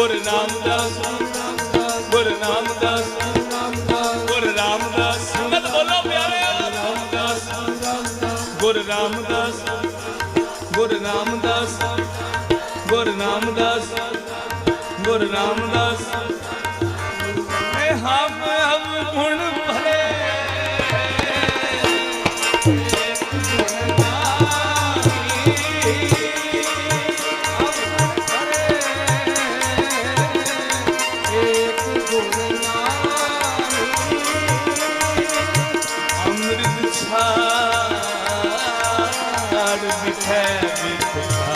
ਗੁਰੂ ਰਾਮਦਾਸ ਗੁਰੂ ਰਾਮਦਾਸ ਗੁਰੂ ਰਾਮਦਾਸ। ਸੰਗਤ ਬੋਲੋ ਪਿਆਰਿਓ ਰਾਮਦਾਸ ਗੁਰੂ ਰਾਮਦਾਸ ਗੁਰੂ ਰਾਮਦਾਸ ਗੁਰੂ ਰਾਮਦਾਸ ਗੁਰੂ ਰਾਮਦਾਸ। ਇਹ ਹਮ ਹਮ ਗੁਣ ਭਲੇ। ਅੰਮ੍ਰਿਤ ਛਾੜ ਬਿਖੈ ਬਿਖੈ